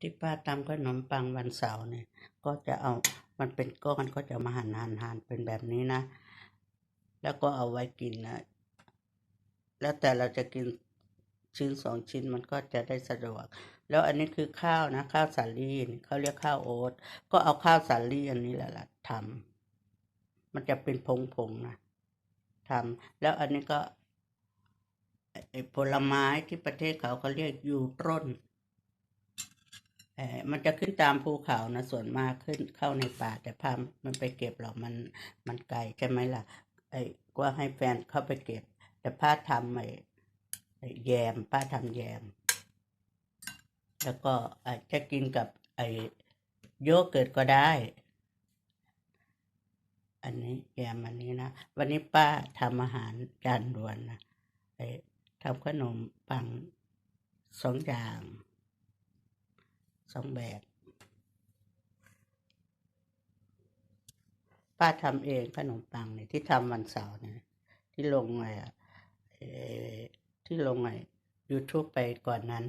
ที่ป้าทำขนมปังวันเสาร์เนี่ย ก็จะเอามันเป็นก้อนก็จะมาหั่นหั่นหั่นเป็นแบบนี้นะ แล้วก็เอาไว้กินนะ แล้วแต่เราจะกินชิ้นสองชิ้นมันก็จะได้สะดวก แล้วอันนี้คือข้าวนะ ข้าวสาลีเขาเรียกข้าวโอ๊ตก็เอาข้าวสาลีอันนี้แหละละทำมันจะเป็นผงๆนะทำแล้วอันนี้ก็ผลไม้ที่ประเทศเขาเขาเรียกยูต้นเออ มันจะขึ้นตามภูเขานะส่วนมากขึ้นเข้าในป่า แต่พามันไปเก็บหรอกมันมันไกลใช่ไหมล่ะ ไอ้ก็ให้แฟนเข้าไปเก็บ แต่ป้าทำไอ้แยมป้าทำแยม แล้วก็อาจจะกินกับไอ้โยเกิร์ตก็ได้ อันนี้แยมอันนี้นะวันนี้ป้าทำอาหารจานด่วนนะไอ้ทำขนมปังสองอย่าง สองแบบ ป้าทำเองขนมปังเนี่ยที่ทำวันเสาร์เนี่ยที่ลงไอ้อะเอ่อที่ลงไงยูทูบไปก่อนนั้น